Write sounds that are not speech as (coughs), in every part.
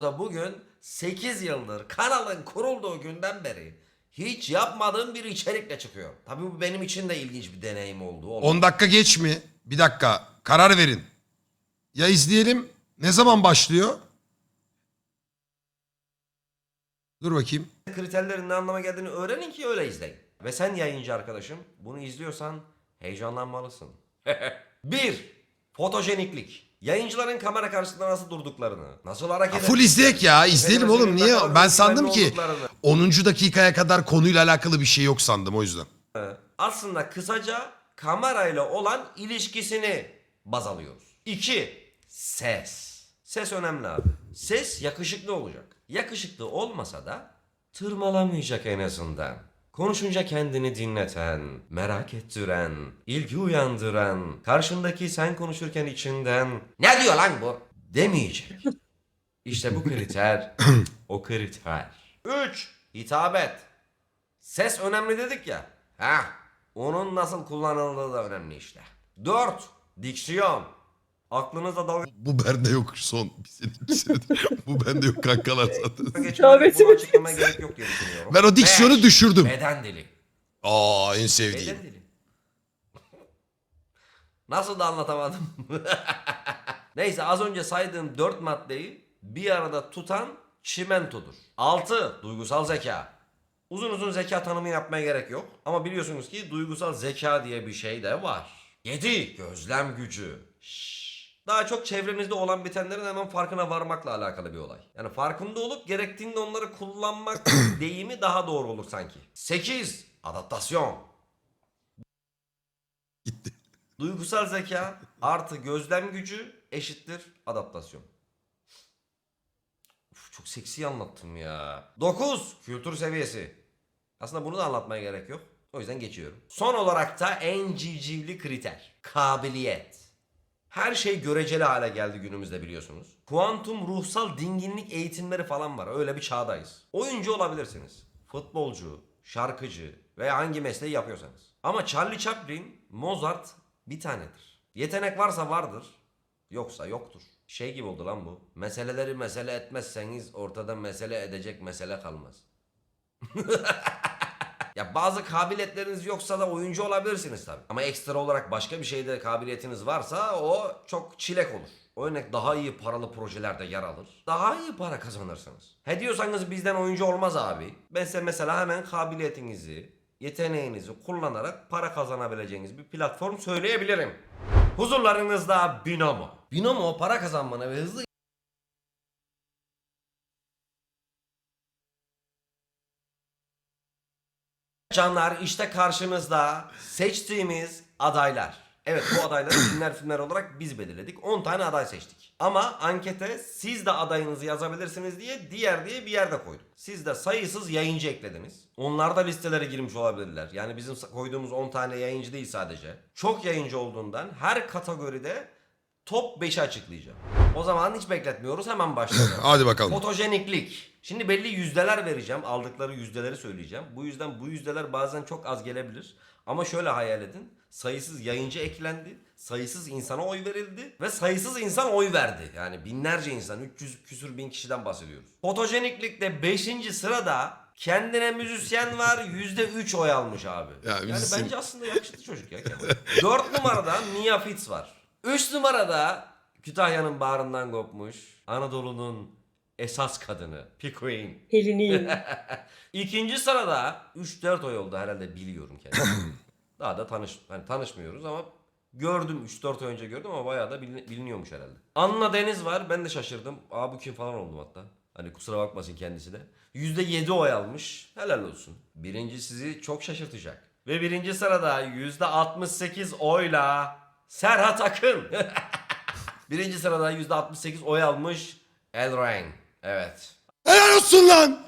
da bugün 8 yıldır kanalın kurulduğu günden beri hiç yapmadığım bir içerikle çıkıyor. Tabii bu benim için de ilginç bir deneyim oldu. oğlum. 10 dakika geç mi? Bir dakika. Karar verin. Ya izleyelim. Ne zaman başlıyor? Dur bakayım. Kriterlerin ne anlama geldiğini öğrenin ki öyle izleyin. Ve sen yayıncı arkadaşım bunu izliyorsan heyecanlanmalısın. (laughs) 1. Fotojeniklik. Yayıncıların kamera karşısında nasıl durduklarını, nasıl hareket Ha, full izleyek ya. İzleyelim oğlum. Niye? Ben sandım ki olduklarını. 10. dakikaya kadar konuyla alakalı bir şey yok sandım o yüzden. aslında kısaca kamerayla olan ilişkisini baz alıyoruz. 2. Ses. Ses önemli abi. Ses yakışıklı olacak. Yakışıklı olmasa da tırmalamayacak en azından. Konuşunca kendini dinleten, merak ettiren, ilgi uyandıran, karşındaki sen konuşurken içinden ne diyor lan bu demeyecek. İşte bu kriter o kriter. 3. Hitabet. Ses önemli dedik ya. Ha, onun nasıl kullanıldığı da önemli işte. 4. Diksiyon. Aklınızda dalga Bu bende yok son bir sene, bir senedir. (laughs) Bu bende yok kankalar zaten. geçmeden bunu açıklamaya gerek yok diye düşünüyorum. Ben o diksiyonu Beş, düşürdüm. Beden dili. Aa en sevdiğim. Beden dili. (laughs) Nasıl da anlatamadım. (laughs) Neyse az önce saydığım 4 maddeyi bir arada tutan çimentodur. 6. Duygusal zeka. Uzun uzun zeka tanımı yapmaya gerek yok. Ama biliyorsunuz ki duygusal zeka diye bir şey de var. 7. Gözlem gücü. Şşş. Daha çok çevrenizde olan bitenlerin hemen farkına varmakla alakalı bir olay. Yani farkında olup gerektiğinde onları kullanmak (coughs) deyimi daha doğru olur sanki. 8. Adaptasyon. Gitti. Duygusal zeka artı gözlem gücü eşittir adaptasyon. Uf, çok seksi anlattım ya. 9. Kültür seviyesi. Aslında bunu da anlatmaya gerek yok. O yüzden geçiyorum. Son olarak da en civcivli kriter. Kabiliyet. Her şey göreceli hale geldi günümüzde biliyorsunuz. Kuantum ruhsal dinginlik eğitimleri falan var. Öyle bir çağdayız. Oyuncu olabilirsiniz. Futbolcu, şarkıcı veya hangi mesleği yapıyorsanız. Ama Charlie Chaplin, Mozart bir tanedir. Yetenek varsa vardır, yoksa yoktur. Şey gibi oldu lan bu. Meseleleri mesele etmezseniz ortada mesele edecek mesele kalmaz. (laughs) Ya bazı kabiliyetleriniz yoksa da oyuncu olabilirsiniz tabii. Ama ekstra olarak başka bir şeyde kabiliyetiniz varsa o çok çilek olur. Örnek daha iyi paralı projelerde yer alır. Daha iyi para kazanırsınız. He diyorsanız bizden oyuncu olmaz abi. Ben size mesela hemen kabiliyetinizi, yeteneğinizi kullanarak para kazanabileceğiniz bir platform söyleyebilirim. Huzurlarınızda Binomo. Binomo para kazanmanı ve hızlı Canlar işte karşınızda seçtiğimiz adaylar. Evet bu adayları (coughs) filmler filmler olarak biz belirledik. 10 tane aday seçtik. Ama ankete siz de adayınızı yazabilirsiniz diye diğer diye bir yerde koyduk. Siz de sayısız yayıncı eklediniz. Onlar da listelere girmiş olabilirler. Yani bizim koyduğumuz 10 tane yayıncı değil sadece. Çok yayıncı olduğundan her kategoride top 5'i açıklayacağım. O zaman hiç bekletmiyoruz hemen başlayalım. (laughs) Hadi bakalım. Fotojeniklik. Şimdi belli yüzdeler vereceğim. Aldıkları yüzdeleri söyleyeceğim. Bu yüzden bu yüzdeler bazen çok az gelebilir. Ama şöyle hayal edin. Sayısız yayıncı eklendi. Sayısız insana oy verildi. Ve sayısız insan oy verdi. Yani binlerce insan. 300 küsür bin kişiden bahsediyoruz. Fotojeniklikte 5. sırada kendine müzisyen var. %3 oy almış abi. Ya yani müzisyen- bence aslında yakışıklı çocuk ya Kemal. 4 numarada Mia Fitz var. 3 numarada Kütahya'nın bağrından kopmuş. Anadolu'nun esas kadını. P-Queen. Heliniyim. (laughs) İkinci sırada 3-4 oy oldu herhalde biliyorum kendimi. (coughs) Daha da tanış hani tanışmıyoruz ama gördüm 3-4 ay önce gördüm ama bayağı da bilin- biliniyormuş herhalde. Anna Deniz var ben de şaşırdım. Aa bu kim falan oldum hatta. Hani kusura bakmasın kendisi de. %7 oy almış. Helal olsun. Birinci sizi çok şaşırtacak. Ve birinci sırada %68 oyla Serhat Akın. (laughs) birinci sırada %68 oy almış Elrain. Evet. Helal olsun lan.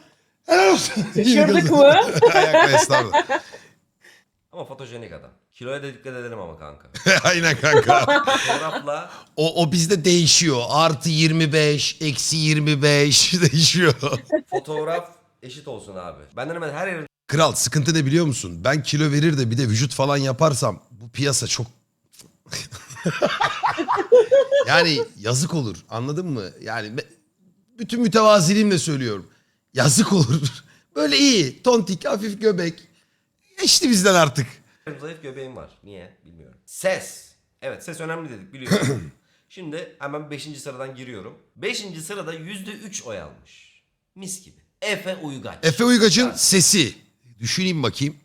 Helal olsun. Şaşırdık mı? (laughs) Ayakla estağfurullah. Ama fotojenik adam. Kiloya da dikkat edelim ama kanka. (laughs) Aynen kanka. Fotoğrafla O, o bizde değişiyor. Artı 25, eksi 25 değişiyor. fotoğraf eşit olsun abi. Benden hemen her yerde Kral sıkıntı ne biliyor musun? Ben kilo verir de bir de vücut falan yaparsam bu piyasa çok... (laughs) yani yazık olur anladın mı? Yani bütün mütevaziliğimle söylüyorum. Yazık olur. (laughs) Böyle iyi. Tontik, hafif göbek. Geçti bizden artık. Benim zayıf göbeğim var. Niye? Bilmiyorum. Ses. Evet ses önemli dedik biliyorum. (clears throat) Şimdi hemen 5. sıradan giriyorum. 5. sırada %3 oy almış. Mis gibi. Efe Uygaç. Efe Uygaç'ın sesi. Düşüneyim bakayım.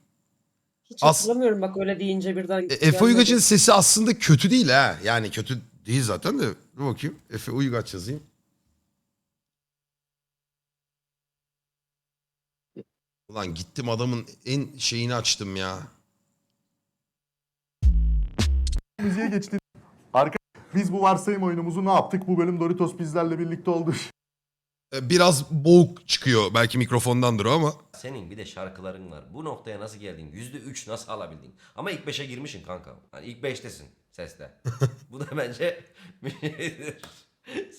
Hiç As- hatırlamıyorum bak öyle deyince birden. E, gelmedi. Efe Uygaç'ın sesi aslında kötü değil ha. Yani kötü değil zaten de. Dur bakayım. Efe Uygaç yazayım. Ulan gittim adamın en şeyini açtım ya. müziğe geçti. Arka biz bu varsayım oyunumuzu ne yaptık? Bu bölüm Doritos bizlerle birlikte oldu. (laughs) E, Biraz boğuk çıkıyor. Belki mikrofondandır o ama. Senin bir de şarkıların var. Bu noktaya nasıl geldin? %3 nasıl alabildin? Ama ilk 5'e girmişsin kanka. Hani ilk 5'tesin seste. (laughs) Bu da bence (laughs) bir şeydir.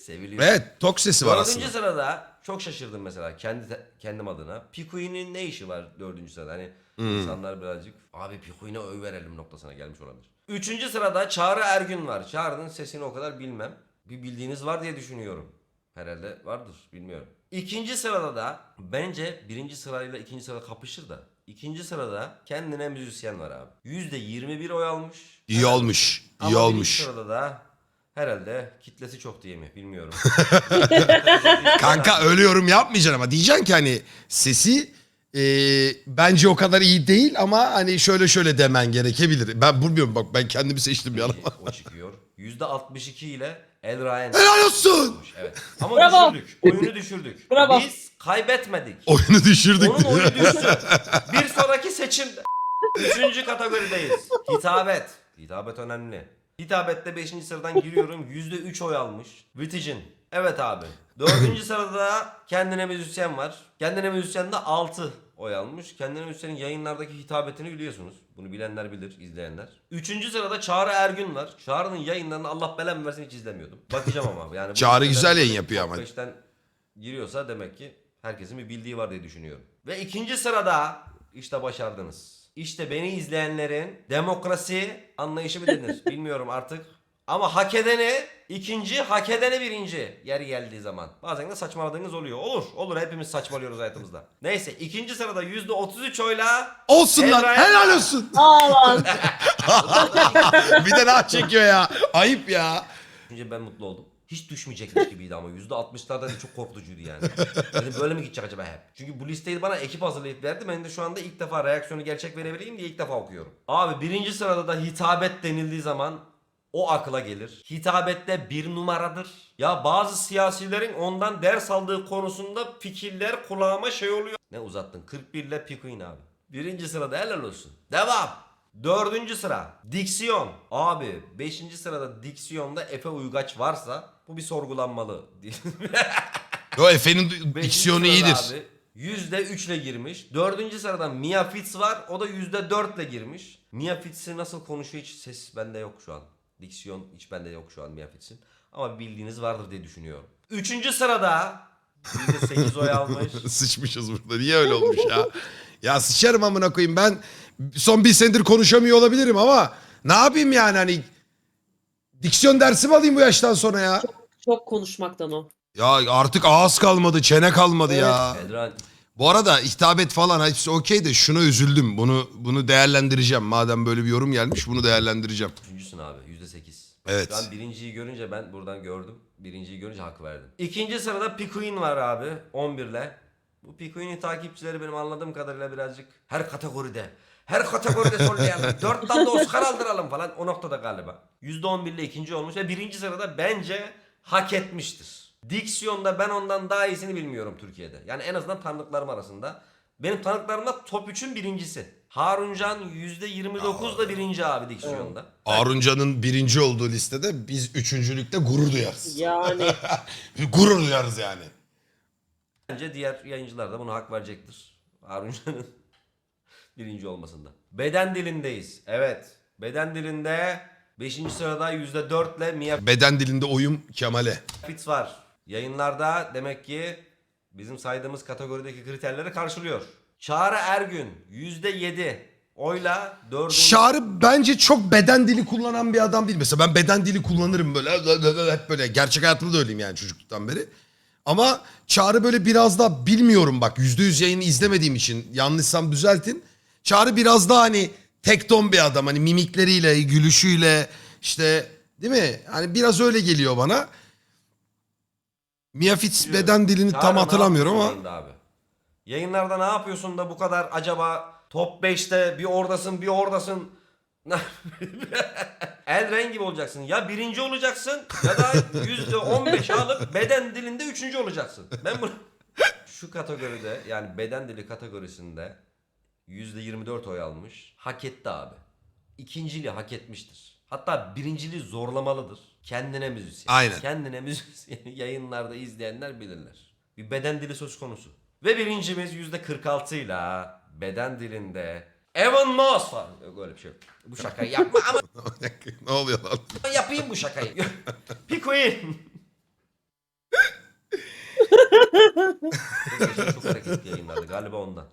Seviliyor. Evet tok sesi var Dördüncü aslında. sırada çok şaşırdım mesela kendi kendim adına. Pikuin'in ne işi var dördüncü sırada? Hani insanlar birazcık abi Pikuin'e öv verelim noktasına gelmiş olabilir. Üçüncü sırada Çağrı Ergün var. Çağrı'nın sesini o kadar bilmem. Bir bildiğiniz var diye düşünüyorum. Herhalde vardır bilmiyorum. İkinci sırada da bence birinci sırayla ikinci sırada kapışır da. İkinci sırada kendine müzisyen var abi. Yüzde 21 oy almış. İyi olmuş. İyi Ama birinci olmuş. sırada da herhalde kitlesi çok diye mi bilmiyorum. (laughs) Kanka öyle yorum yapmayacaksın ama diyeceksin ki hani sesi e, bence o kadar iyi değil ama hani şöyle şöyle demen gerekebilir. Ben bilmiyorum bak ben kendimi seçtim bir İyi, ara. o çıkıyor. %62 ile El Ryan. Helal olsun. Evet. Ama Bravo. düşürdük. Oyunu düşürdük. Bravo. Biz kaybetmedik. Oyunu düşürdük. Onun oyunu düştü. Bir sonraki seçimde. Üçüncü kategorideyiz. Hitabet. Hitabet önemli. Hitabette 5. sıradan giriyorum. %3 oy almış. Viticin. Evet abi. Dördüncü sırada kendine müzisyen var. Kendine müzisyen de 6 oy almış. Kendine müzisyenin yayınlardaki hitabetini biliyorsunuz. Bunu bilenler bilir, izleyenler. Üçüncü sırada Çağrı Ergün var. Çağrı'nın yayınlarını Allah belamı versin hiç izlemiyordum. Bakacağım ama. Yani (laughs) bu Çağrı güzel yayın yapıyor ama. beşten giriyorsa demek ki herkesin bir bildiği var diye düşünüyorum. Ve ikinci sırada işte başardınız. İşte beni izleyenlerin demokrasi anlayışı mı denir (laughs) bilmiyorum artık. Ama hak edeni ikinci, hak edeni birinci yer geldiği zaman. Bazen de saçmaladığınız oluyor. Olur, olur hepimiz saçmalıyoruz hayatımızda. Neyse ikinci sırada yüzde 33 oyla Olsun lan helal olsun. (laughs) Bir de daha çekiyor ya. Ayıp ya. Düşünce ben mutlu oldum. Hiç düşmeyecekmiş gibiydi ama %60'larda da çok korkutucuydu yani. Dedim böyle mi gidecek acaba hep? Çünkü bu listeyi bana ekip hazırlayıp verdi. Ben de şu anda ilk defa reaksiyonu gerçek verebileyim diye ilk defa okuyorum. Abi birinci sırada da hitabet denildiği zaman o akla gelir. Hitabette bir numaradır. Ya bazı siyasilerin ondan ders aldığı konusunda fikirler kulağıma şey oluyor. Ne uzattın? 41 ile Pikuin abi. Birinci sırada helal olsun. Devam. Dördüncü sıra diksiyon. Abi beşinci sırada diksiyonda Efe Uygaç varsa bu bir sorgulanmalı. (laughs) Yo Efe'nin Beşinci diksiyonu sırada iyidir. Abi, yüzde üçle girmiş. Dördüncü sırada Mia Fitz var. O da yüzde dörtle girmiş. Mia Fitz'i nasıl konuşuyor hiç ses bende yok şu an. Diksiyon hiç bende yok şu an Fitz'in. Ama bildiğiniz vardır diye düşünüyorum. Üçüncü sırada yüzde sekiz oy almış. (laughs) Sıçmışız burada. Niye öyle olmuş ya? Ya sıçarım amına koyayım ben son bir senedir konuşamıyor olabilirim ama ne yapayım yani hani diksiyon dersi mi alayım bu yaştan sonra ya? Çok konuşmaktan o. Ya artık ağız kalmadı, çene kalmadı ya. Edran Bu arada hitabet falan hepsi okey de şuna üzüldüm. Bunu bunu değerlendireceğim. Madem böyle bir yorum gelmiş bunu değerlendireceğim. Üçüncüsün abi. Evet. An birinciyi görünce ben buradan gördüm. Birinciyi görünce hak verdim. İkinci sırada Pikuin var abi 11 ile. Bu Pikuin'in takipçileri benim anladığım kadarıyla birazcık her kategoride. Her kategoride sollayalım. (laughs) Dört tane de Oscar aldıralım falan. O noktada galiba. %11 ile ikinci olmuş ve birinci sırada bence hak etmiştir. Diksiyonda ben ondan daha iyisini bilmiyorum Türkiye'de. Yani en azından tanıdıklarım arasında. Benim tanıdıklarımda top 3'ün birincisi. Haruncan %29 da birinci abi diksiyonda. Aruncan'ın birinci olduğu listede biz üçüncülükte gurur duyarız. Yani (laughs) gurur duyarız yani. Bence diğer yayıncılar da buna hak verecektir. Haruncan'ın (laughs) birinci olmasında. Beden dilindeyiz. Evet. Beden dilinde 5. sırada %4 ile Mia Beden dilinde oyum Kemal'e. Fitz var. Yayınlarda demek ki bizim saydığımız kategorideki kriterleri karşılıyor. Çağrı Ergün %7 oyla 4. Çağrı bence çok beden dili kullanan bir adam değil. Mesela ben beden dili kullanırım böyle hep böyle gerçek hayatımda da öyleyim yani çocukluktan beri. Ama Çağrı böyle biraz daha bilmiyorum bak yüzde yüz yayını izlemediğim için yanlışsam düzeltin. Çağrı biraz daha hani tekton bir adam hani mimikleriyle, gülüşüyle işte değil mi? Hani biraz öyle geliyor bana. Mia Fitz beden dilini Çağrı, tam ne hatırlamıyorum ama. yayında Abi? Yayınlarda ne yapıyorsun da bu kadar acaba top 5'te bir oradasın bir oradasın. (laughs) El rengi gibi olacaksın. Ya birinci olacaksın ya da yüzde 15 alıp beden dilinde üçüncü olacaksın. Ben bunu... (laughs) Şu kategoride yani beden dili kategorisinde yüzde 24 oy almış. Hak etti abi. İkinciliği hak etmiştir. Hatta birinciliği zorlamalıdır. Kendine müzisyen. Aynen. Kendine müzisyen (laughs) yayınlarda izleyenler bilirler. Bir beden dili söz konusu. Ve birincimiz yüzde 46 ile beden dilinde Evan Moss var. Yok öyle bir şey yok. Bu şakayı yapma ama (laughs) ne oluyor lan? yapayım bu şakayı. (laughs) Pikuin. çok hareketli yayınlardı galiba ondan.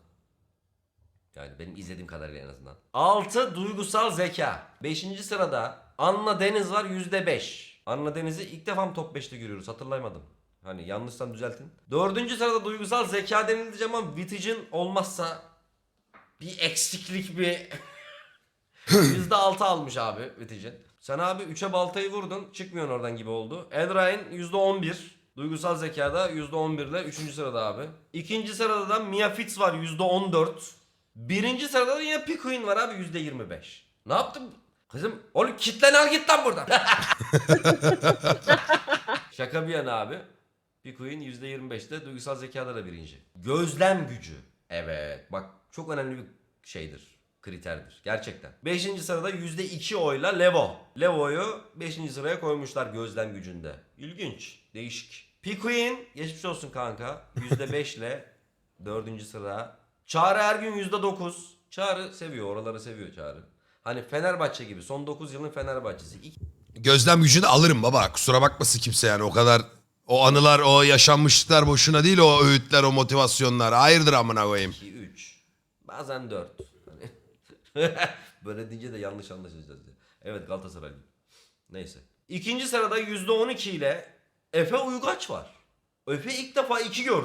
Yani benim izlediğim kadarıyla en azından. 6 duygusal zeka. 5. sırada Anna Deniz var %5. Anna Deniz'i ilk defa mı top 5'te görüyoruz hatırlayamadım. Hani yanlışsam düzeltin. 4. sırada duygusal zeka denildi ama Vitigen olmazsa bir eksiklik bir (laughs) %6 almış abi Vitigen. Sen abi 3'e baltayı vurdun çıkmıyorsun oradan gibi oldu. Elrain %11. Duygusal zekada %11 ile 3. sırada abi. İkinci sırada da Mia Fitz var %14. Birinci sırada da yine Pikuin var abi %25. Ne yaptım? Kızım oğlum kitlen al git lan buradan. (laughs) Şaka bir yana abi. Pikuin %25'te duygusal zekada da birinci. Gözlem gücü. Evet bak çok önemli bir şeydir. Kriterdir. Gerçekten. Beşinci sırada %2 oyla Levo. Levo'yu 5. sıraya koymuşlar gözlem gücünde. İlginç. Değişik. Pikuin geçmiş olsun kanka. %5 ile (laughs) 4. sıra. Çağrı Ergün %9. Çağrı seviyor. Oraları seviyor Çağrı. Hani Fenerbahçe gibi. Son 9 yılın Fenerbahçesi. İlk Gözlem gücünü alırım baba. Kusura bakmasın kimse yani o kadar o anılar, o yaşanmışlıklar boşuna değil o öğütler, o motivasyonlar. Hayırdır amına koyayım. 2, 3. Bazen 4. Hani (laughs) Böyle deyince de yanlış anlaşılacağız. diye. Evet Galatasaray. Neyse. İkinci sırada %12 ile Efe Uygaç var. Efe ilk defa 2 gördük.